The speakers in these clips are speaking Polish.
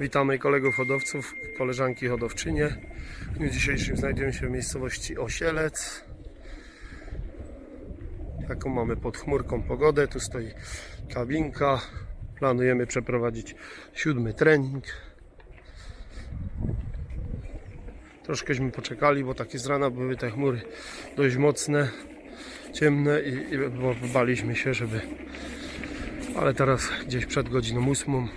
Witamy kolegów hodowców, koleżanki hodowczynie. W dniu dzisiejszym znajdujemy się w miejscowości Osielec. Taką mamy pod chmurką pogodę. Tu stoi kabinka. Planujemy przeprowadzić siódmy trening. Troszkęśmy poczekali, bo takie z rana były te chmury dość mocne, ciemne i, i baliśmy się, żeby... Ale teraz gdzieś przed godziną ósmą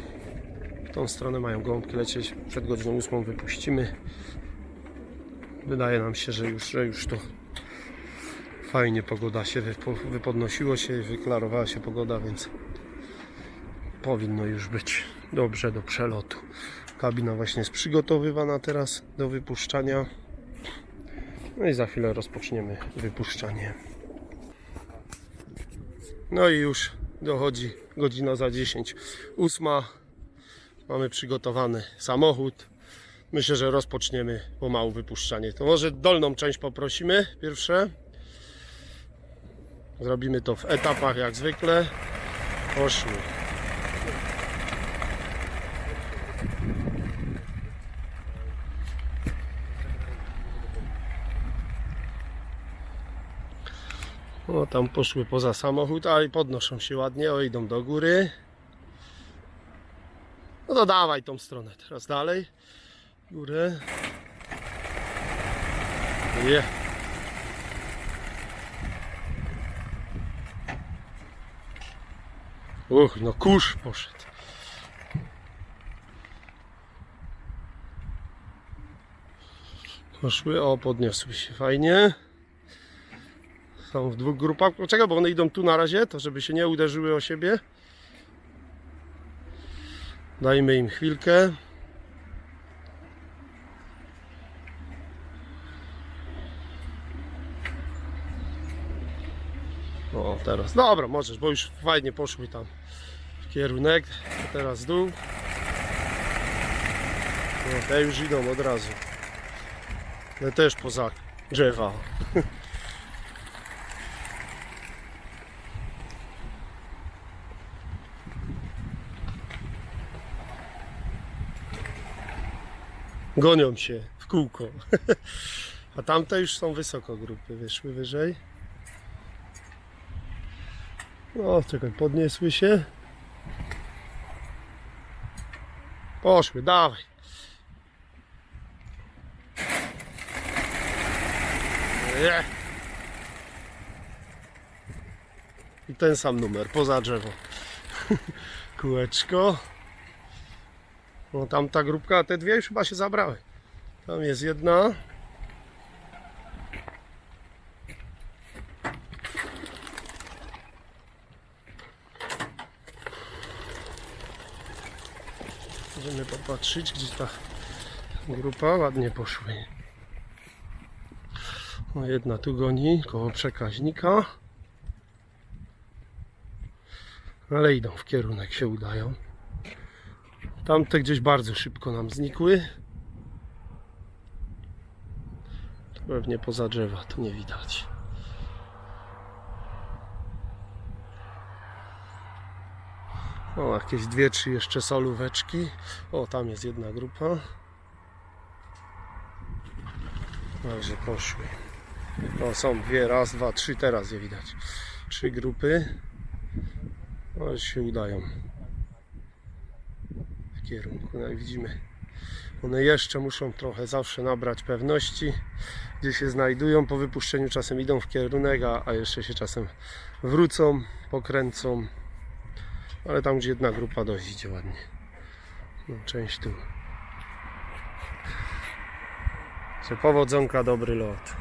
tą stronę mają gąbki lecieć. Przed godziną ósmą wypuścimy. Wydaje nam się, że już, że już to fajnie pogoda się wypo, wypodnosiło się, wyklarowała się pogoda, więc powinno już być dobrze do przelotu. Kabina właśnie jest przygotowywana teraz do wypuszczania. No i za chwilę rozpoczniemy wypuszczanie. No i już dochodzi godzina za 10. Ósma. Mamy przygotowany samochód. Myślę, że rozpoczniemy pomału wypuszczanie. To może dolną część poprosimy pierwsze. Zrobimy to w etapach jak zwykle. Poszły. O, tam poszły poza samochód, a podnoszą się ładnie, o idą do góry. No to dawaj tą stronę teraz dalej. Górę. Je. Uch, no kurz poszedł. Poszły, o podniosły się fajnie. Są w dwóch grupach. Poczekaj, bo one idą tu na razie, to żeby się nie uderzyły o siebie. Dajmy im chwilkę. O, teraz. Dobra, możesz, bo już fajnie poszły tam w kierunek. Teraz dół. No, te już idą od razu. Te też poza drzewa. Gonią się w kółko. A tamte już są wysoko grupy, wyszły wyżej. No, czekaj, podniosły się. Poszły, dawaj. Nie. I ten sam numer, poza drzewo. Kółeczko. No tam ta grupka, te dwie już chyba się zabrały. Tam jest jedna. Możemy popatrzeć, gdzie ta grupa ładnie poszły. No jedna tu goni koło przekaźnika. Ale idą w kierunek, się udają. Tamte gdzieś bardzo szybko nam znikły. Pewnie poza drzewa, to nie widać. O, jakieś dwie, trzy jeszcze solóweczki. O, tam jest jedna grupa. Także poszły. O, są dwie, raz, dwa, trzy, teraz je widać. Trzy grupy. O, już się udają kierunku. No i widzimy, one jeszcze muszą trochę zawsze nabrać pewności, gdzie się znajdują. Po wypuszczeniu czasem idą w kierunek, a, a jeszcze się czasem wrócą, pokręcą. Ale tam, gdzie jedna grupa dość idzie ładnie. No, część tu. Że powodzonka, dobry lot.